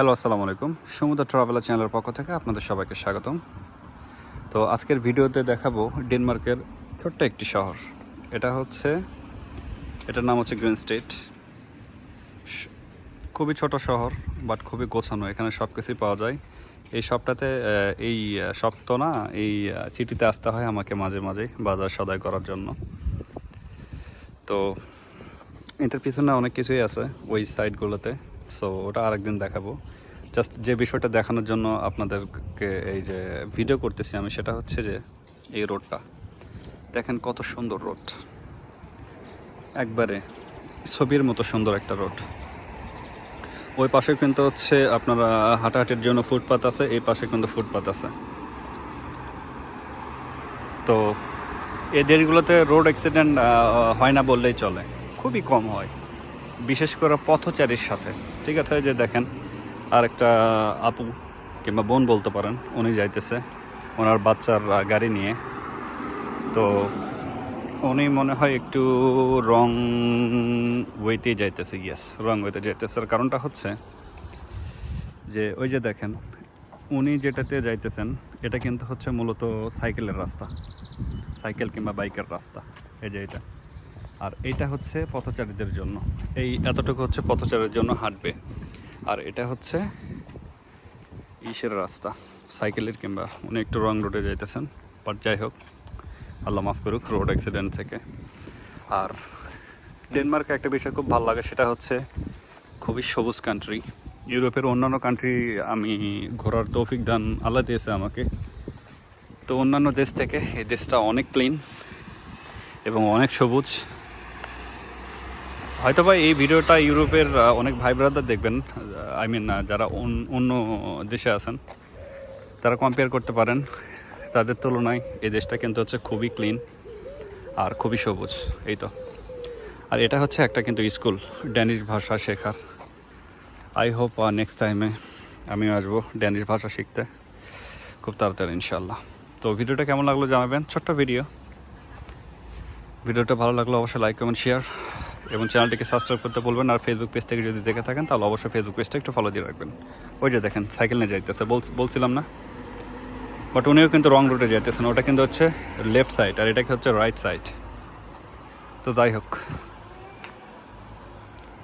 Hello আসসালামু আলাইকুম। সমুদ্র ট্রাভেলার চ্যানেলের পক্ষ থেকে আপনাদের সবাইকে স্বাগতম। তো আজকের ভিডিওতে দেখাবো ডেনমার্কের ছোট্ট একটি শহর। এটা হচ্ছে, এটার নাম হচ্ছে গ্রিন স্টেট খুবই ছোট শহর বাট খুবই গোছানো। এখানে সব কিছুই পাওয়া যায়। এই সবটাতে এই শপ তো না, এই সিটিতে আসতে হয় আমাকে মাঝে মাঝে বাজার সদাই করার জন্য। তো, এটার পিছনে অনেক কিছুই আছে ওই সাইডগুলোতে সো ওটা আরেকদিন দেখাবো। জাস্ট যে বিষয়টা দেখানোর জন্য আপনাদেরকে এই যে ভিডিও করতেছি আমি, সেটা হচ্ছে যে এই রোডটা। দেখেন কত সুন্দর রোড। একবারে ছবির মতো সুন্দর একটা রোড। ওই পাশে কিন্তু হচ্ছে আপনারা হাঁটাহাঁটির জন্য ফুটপাত আছে, এই পাশে কিন্তু ফুটপাত আছে। তো এই দেশগুলোতে রোড অ্যাক্সিডেন্ট হয় না বললেই চলে। খুবই কম হয়। বিশেষ করে পথচারীর সাথে। ঠিক আছে যে দেখেন আর একটা আপু কিংবা বোন বলতে পারেন, উনি যাইতেছে, ওনার বাচ্চার গাড়ি নিয়ে। তো উনি মনে হয় একটু রং ওয়েতেই যাইতেছে ইয়েস রং ওয়েতে যাইতেছে। কারণটা হচ্ছে যে, ওই যে দেখেন, উনি যেটাতে যাইতেছেন, এটা কিন্তু হচ্ছে মূলত সাইকেলের রাস্তা, সাইকেল কিংবা বাইকের রাস্তা, এই যে এটা। আর এটা হচ্ছে পথচারীদের জন্য। এই এতটুকু হচ্ছে পথচারীর জন্য হাঁটবে। আর এটা হচ্ছে ইসের রাস্তা, সাইকেলের কিংবা উনি একটু রং রোডে যাইতেছেন, বাট যাই হোক, আল্লাহ মাফ করুক, রোড অ্যাক্সিডেন্ট থেকে। আর ডেনমার্কে একটা বিষয় খুব ভালো লাগে, সেটা হচ্ছে খুবই সবুজ কান্ট্রি ইউরোপের অন্যান্য কান্ট্রি আমি ঘোরার তৌফিক দান আল্লাহ দিয়েছে আমাকে। তো অন্যান্য দেশ থেকে এই দেশটা অনেক ক্লিন এবং অনেক সবুজ। হয়তো বা এই ভিডিওটা ইউরোপের অনেক ভাই ব্রাদার দেখবেন আই মিন যারা অন্য দেশে আছেন, তারা কম্পেয়ার করতে পারেন। তাদের তুলনায় এই দেশটা কিন্তু হচ্ছে খুবই ক্লিন আর খুবই সবুজ, এই তো। আর এটা হচ্ছে একটা কিন্তু স্কুল ড্যানিশ ভাষা শেখার। আই হোপ নেক্সট টাইমে আমিও আসব ড্যানিশ ভাষা শিখতে। খুব তাড়াতাড়ি ইনশাল্লাহ তো ভিডিওটা কেমন লাগল জানাবেন? ছোট্ট ভিডিও ভিডিওটা ভালো লাগল অবশ্যই লাইক কমেন্ট শেয়ার এবং চ্যানেলটিকে সাবস্ক্রাইব করতে বলবেন আর ফেসবুক পেজ থেকে যদি দেখে থাকেন, তাহলে অবশ্যই ফেসবুক পেজটা একটু ফলো দিয়ে রাখবেন। ওই যে দেখেন সাইকেল নিয়ে যাইতেছে। বল- বলছিলাম না? বাট উনিও কিন্তু রং রুটে যাইতেছেন। ওটা কিন্তু হচ্ছে লেফট সাইড আর এটাকে হচ্ছে রাইট সাইড তো যাই হোক।